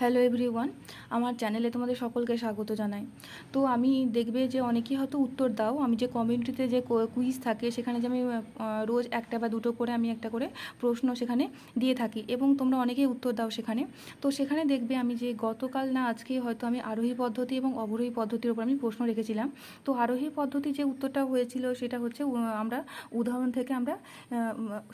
Hello everyone আমার চ্যানেলে তোমাদের সকলকে স্বাগত জানাই। তো আমি দেখবে যে অনেকেই হয়তো উত্তর দাও, আমি যে কমিউনিটিতে যে কুইজ থাকে, সেখানে যে আমি রোজ একটা বা দুটো করে আমি একটা করে প্রশ্ন সেখানে দিয়ে থাকি এবং তোমরা অনেকেই উত্তর দাও সেখানে। তো সেখানে দেখবে আমি যে গতকাল না আজকে হয়তো আমি আরোহী পদ্ধতি এবং অবরোহী পদ্ধতির উপর আমি প্রশ্ন রেখেছিলাম। তো আরোহী পদ্ধতি যে উত্তরটা হয়েছিল সেটা হচ্ছে আমরা উদাহরণ থেকে আমরা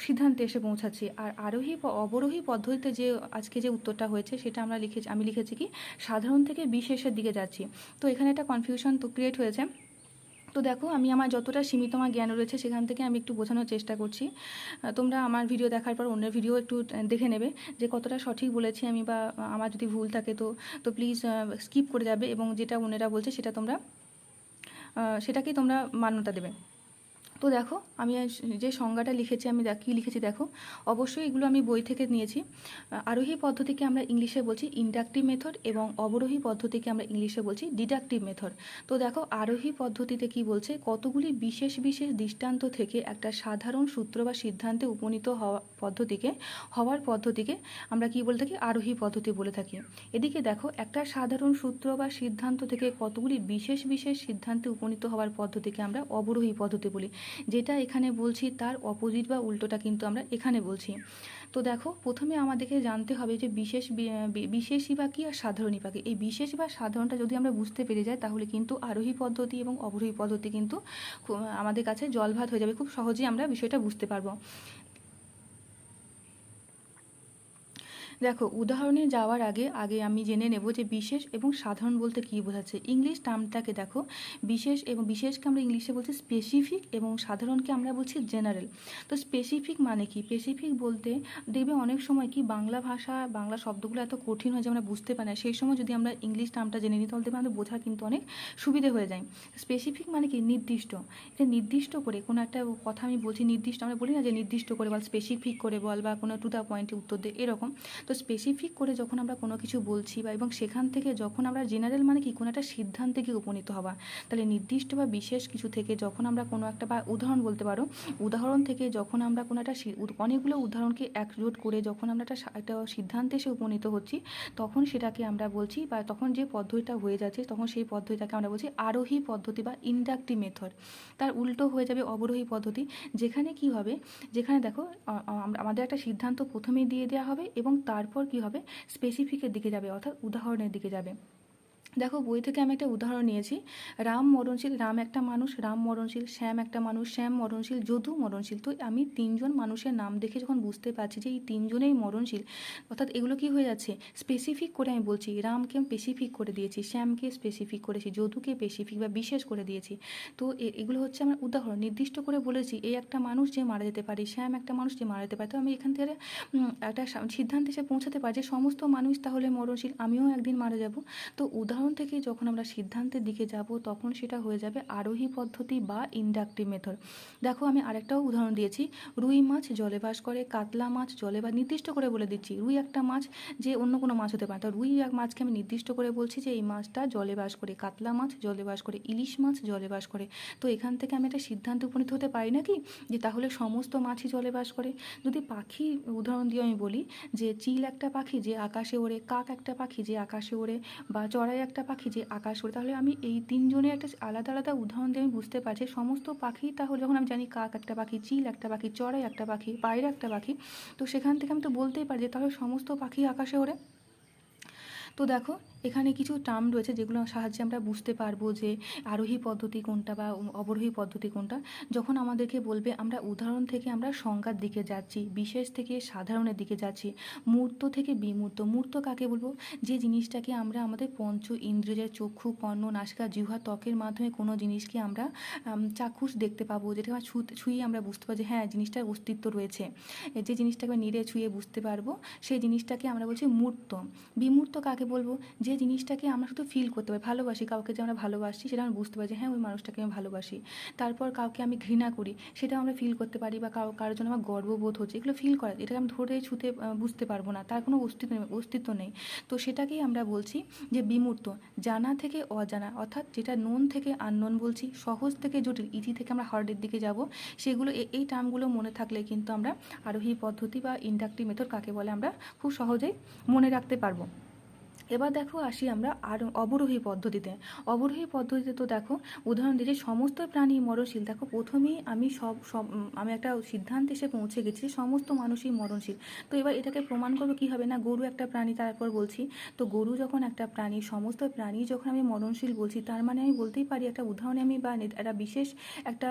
সিদ্ধান্তে এসে পৌঁছাচ্ছি। আর আরোহী অবরোহী পদ্ধতিতে যে আজকে যে উত্তরটা হয়েছে সেটা আমরা লিখেছি আমি লিখেছি কি, সাধারণ থেকে বিশেষের দিকে যাচ্ছি। তো এখানে একটা কনফিউশন তো ক্রিয়েট হয়েছে। তো দেখো, আমি আমার যতটা সীমিত আমার জ্ঞান রয়েছে, সেখান থেকে আমি একটু বোঝানোর চেষ্টা করছি। তোমরা আমার ভিডিও দেখার পর অন্যের ভিডিও একটু দেখে নেবে যে কতটা সঠিক বলেছি আমি বা আমার যদি ভুল থাকে তো তো প্লিজ স্কিপ করে যাবে এবং যেটা অন্যেরা বলছে সেটা তোমরা সেটাকেই তোমরা মান্যতা দেবে। তো দেখো, আমি যে সংজ্ঞাটা লিখেছি, আমি কী লিখেছি দেখো? অবশ্যই এগুলো আমি বই থেকে নিয়েছি। আরোহী পদ্ধতিকে আমরা ইংলিশে বলছি ইন্ডাকটিভ মেথড এবং অবরোহী পদ্ধতিকে আমরা ইংলিশে বলছি ডিডাকটিভ মেথড তো দেখো, আরোহী পদ্ধতিতে কি বলছে? কতগুলি বিশেষ বিশেষ দৃষ্টান্ত থেকে একটা সাধারণ সূত্র বা সিদ্ধান্তে উপনীত হওয়া পদ্ধতিকে, হওয়ার পদ্ধতিকে আমরা কি বলে থাকি? আরোহী পদ্ধতি বলে থাকি। এদিকে দেখো, একটা সাধারণ সূত্র বা সিদ্ধান্ত থেকে কতগুলি বিশেষ বিশেষ সিদ্ধান্তে উপনীত হওয়ার পদ্ধতিকে আমরা অবরোহী পদ্ধতি বলি। যেটা এখানে বলছি তার অপোজিট বা উল্টোটা কিন্তু আমরা এখানে বলছি। তো দেখো, প্রথমে আমাদেরকে জানতে হবে যে বিশেষ বিশেষই বা কী আর সাধারণই পাখি। এই বিশেষ বা সাধারণটা যদি আমরা বুঝতে পেরে যাই, তাহলে কিন্তু আরোহী পদ্ধতি এবং অবরোহী পদ্ধতি কিন্তু আমাদের কাছে জলভাত হয়ে যাবে, খুব সহজেই আমরা বিষয়টা বুঝতে পারব। দেখো, উদাহরণে যাওয়ার আগে আগে আমি জেনে নেব যে বিশেষ এবং সাধারণ বলতে কী বোঝাচ্ছে। ইংলিশ টার্মটাকে দেখো, বিশেষ এবং বিশেষকে আমরা ইংলিশে বলছি স্পেসিফিক এবং সাধারণকে আমরা বলছি জেনারেল তো স্পেসিফিক মানে কি? স্পেসিফিক বলতে দেখবে অনেক সময় কি বাংলা ভাষা, বাংলা শব্দগুলো এত কঠিন হয় যে আমরা বুঝতে পারি না। সেই সময় যদি আমরা ইংলিশ টার্মটা জেনে নিই, তাহলে দেখবে আমাদের বোঝা কিন্তু অনেক সুবিধে হয়ে যায়। স্পেসিফিক মানে কি? নির্দিষ্ট। এটা নির্দিষ্ট করে কোনো একটা কথা আমি বলছি নির্দিষ্ট, আমরা বলি না যে নির্দিষ্ট করে বল স্পেসিফিক করে বল বা কোনো টু দ্য পয়েন্টে উত্তর দে, এরকম। তো স্পেসিফিক করে যখন আমরা কোনো কিছু বলছি বা এবং সেখান থেকে যখন আমরা জেনারেল মানে কি, কোনো একটা সিদ্ধান্তে গিয়ে উপনীত হওয়া, তাহলে নির্দিষ্ট বা বিশেষ কিছু থেকে যখন আমরা কোনো একটা বা উদাহরণ বলতে পারো, উদাহরণ থেকে যখন আমরা কোনো একটা অনেকগুলো উদাহরণকে একজোট করে যখন আমরা একটা একটা সিদ্ধান্তে এসে উপনীত হচ্ছি, তখন সেটাকে আমরা বলছি বা তখন যে পদ্ধতিটা হয়ে যাচ্ছে, তখন সেই পদ্ধতিটাকে আমরা বলছি আরোহী পদ্ধতি বা ইন্ডাকটিভ মেথড তার উল্টো হয়ে যাবে অবরোহী পদ্ধতি, যেখানে কি হবে, যেখানে দেখো আমাদের একটা সিদ্ধান্ত প্রথমেই দিয়ে দেওয়া হবে এবং তারপর কি হবে? স্পেসিফিকের দিকে যাবে অর্থাৎ উদাহরণের দিকে যাবে। দেখো বই থেকে আমি একটা উদাহরণ নিয়েছি। রাম মরণশীল, রাম একটা মানুষ, রাম মরণশীল, শ্যাম একটা মানুষ, শ্যাম মরণশীল, যদু মরণশীল। তো আমি তিনজন মানুষের নাম দেখে যখন বুঝতে পারছি যে এই তিনজনেই মরণশীল, অর্থাৎ এগুলো কি হয়ে যাচ্ছে? স্পেসিফিক করে আমি বলছি, রামকে স্পেসিফিক করে দিয়েছি, শ্যামকে স্পেসিফিক করেছি, যদুকে স্পেসিফিক বা বিশেষ করে দিয়েছি। তো এগুলো হচ্ছে আমার উদাহরণ। নির্দিষ্ট করে বলেছি, এই একটা মানুষ যে মারা যেতে পারে, শ্যাম একটা মানুষ যে মারা যেতে পারে, তো আমি এখান থেকে একটা সিদ্ধান্তে এসে পৌঁছাতে পারি যে সমস্ত মানুষ তাহলে মরণশীল, আমিও একদিন মারা যাব। তো উদাহরণ থেকে যখন আমরা সিদ্ধান্তের দিকে যাব, তখন সেটা হয়ে যাবে আরোহী পদ্ধতি বা ইন্ডাকটিভ মেথড দেখো, আমি আরেকটাও উদাহরণ দিয়েছি। রুই মাছ জলে বাস করে, কাতলা মাছ জলে বা নির্দিষ্ট করে বলে দিচ্ছি। রুই একটা মাছ যে অন্য কোনো মাছ হতে পারে। তো রুই মাছকে আমি নির্দিষ্ট করে বলছি যে এই মাছটা জলে বাস করে, কাতলা মাছ জলে বাস করে, ইলিশ মাছ জলে বাস করে। তো এখান থেকে আমি একটা সিদ্ধান্তে উপনীত হতে পারি নাকি? যে তাহলে সমস্ত মাছই জলে বাস করে। যদি পাখি উদাহরণ দিয়ে আমি বলি যে চিল একটা পাখি যে আকাশে ওড়ে, কাক একটা পাখি যে আকাশে ওড়ে বা চড়াই একটা পাখি যে আকাশ করে তাহলে আমি এই তিনজনের একটা আলাদা আলাদা উদাহরণ দিয়ে আমি বুঝতে পারছি। সমস্ত পাখি তাহলে যখন আমি জানি কাক একটা পাখি, চিল একটা পাখি, চড়াই একটা পাখি, পায়রা একটা পাখি, তো সেখান থেকে আমি তো বলতেই পারি যে তাহলে সমস্ত পাখি আকাশে ওড়ে। তো দেখো এখানে কিছু টার্ম রয়েছে যেগুলো সাহায্যে আমরা বুঝতে পারব যে আরোহী পদ্ধতি কোনটা বা অবরোহী পদ্ধতি কোনটা। যখন আমাদেরকে বলবে আমরা উদাহরণ থেকে আমরা সংজ্ঞার দিকে যাচ্ছি বিশেষ থেকে সাধারণের দিকে যাচ্ছি। মূর্ত থেকে বিমূর্ত মূর্ত কাকে বলব? যে জিনিসটাকে আমরা আমাদের পঞ্চ ইন্দ্রিয় যে চক্ষু কর্ণ নাসিকা জিহ্বা ত্বকের মাধ্যমে কোনো জিনিসকে আমরা আম, চাক্ষুষ দেখতে পাবো যেটা আমরা ছুঁয়ে আমরা বুঝতে পারব যে হ্যাঁ জিনিসটার অস্তিত্ব রয়েছে। যে জিনিসটাকে নিরে ছুঁয়ে বুঝতে পারব সেই জিনিসটাকে আমরা বলছি মূর্ত। বিমূর্ত কাকে বলব? যে জিনিসটাকে আমরা শুধু ফিল করতে পারি, ভালোবাসি, কাউকে যে আমরা ভালোবাসি সেটা আমরা বুঝতে পারি যে হ্যাঁ ওই মানুষটাকে আমি ভালোবাসি। তারপর কাউকে আমি ঘৃণা করি সেটা আমরা ফিল করতে পারি বা কারও কারোর জন্য আমার গর্ববোধ হচ্ছে, এগুলো ফিল করা, এটাকে আমি ধরে ছুতে বুঝতে পারব না, তার কোনো অস্তিত্ব নেই অস্তিত্ব নেই। তো সেটাকেই আমরা বলছি যে বিমূর্ত, জানা থেকে অজানা, অর্থাৎ যেটা নোন থেকে আননোন বলছি, সহজ থেকে জটিল ইজি থেকে আমরা হার্ডের দিকে যাব, সেগুলো এই টার্মগুলো মনে থাকলে কিন্তু আমরা আরোহী পদ্ধতি বা ইন্ডাকটিভ মেথড কাকে বলে, আমরা খুব সহজেই মনে রাখতে পারব। এবার দেখো আসি আমরা আর অবরোহী পদ্ধতিতে। অবরোহী পদ্ধতিতে তো দেখো, উদাহরণ দিয়েছি সমস্ত প্রাণী মরণশীল। দেখো, প্রথমেই আমি সব সব আমি একটা সিদ্ধান্তে এসে পৌঁছে গেছি সমস্ত মানুষই মরণশীল। তো এবার এটাকে প্রমাণ করব কী হবে না? গরু একটা প্রাণী, তারপর বলছি। তো গরু যখন একটা প্রাণী, সমস্ত প্রাণী যখন আমি মরণশীল বলছি, তার মানে আমি বলতেই পারি, একটা উদাহরণে আমি বা একটা বিশেষ একটা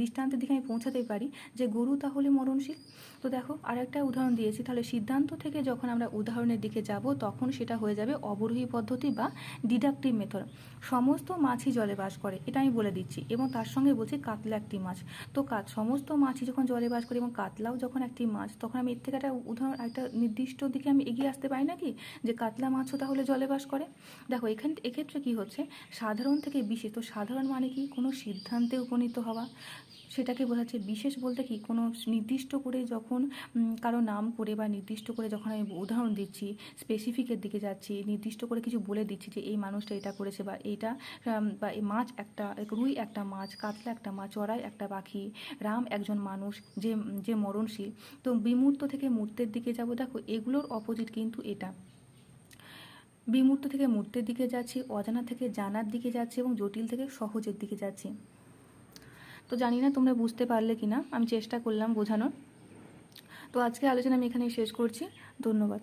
দৃষ্টান্তের দিকে আমি পৌঁছাতে পারি যে গরু তাহলে মরণশীল। তো দেখো আর একটা উদাহরণ দিয়েছি। তাহলে সিদ্ধান্ত থেকে যখন আমরা উদাহরণের দিকে যাব, তখন সেটা হয়ে যাবে অবরোহী পদ্ধতি বা ডিডাকটিভ মেথড সমস্ত মাছই জলে বাস করে, এটা আমি বলে দিচ্ছি। এবং তার সঙ্গে বলছি কাতলা একটি মাছ। তো কাত সমস্ত মাছই যখন জলে বাস করে এবং কাতলাও যখন একটি মাছ, তখন আমি এর থেকে একটা উদাহরণ, একটা নির্দিষ্ট দিকে আমি এগিয়ে আসতে পারি নাকি? যে কাতলা মাছও তাহলে জলে বাস করে। দেখো, এখান, এক্ষেত্রে কি হচ্ছে? সাধারণ থেকে বিশেষ, তো সাধারণ মানে কি? কোনো সিদ্ধান্তে উপনীত হওয়া। সেটাকে বোঝাচ্ছে। বিশেষ বলতে কি, কোনো নির্দিষ্ট করে যখন কারও নাম করে বা নির্দিষ্ট করে যখন আমি উদাহরণ দিচ্ছি স্পেসিফিকের দিকে যাচ্ছি, নির্দিষ্ট করে কিছু বলে দিচ্ছি যে, এই মানুষটা এটা করেছে বা এইটা বা এই মাছ একটা রুই একটা মাছ, কাতলা একটা মাছ, চড়াই একটা পাখি, রাম একজন মানুষ, যে যে মরণশীল। তো বিমূর্ত থেকে মূর্তের দিকে যাব। দেখো, এগুলোর অপোজিট কিন্তু এটা। বিমূর্ত থেকে মূর্তের দিকে যাচ্ছি, অজানা থেকে জানার দিকে যাচ্ছি এবং জটিল থেকে সহজের দিকে যাচ্ছি। তো জানি না তোমরা বুঝতে পারলে কি না আমি চেষ্টা করলাম বোঝানোর। তো আজকে আলোচনা আমি এখানেই শেষ করছি। ধন্যবাদ।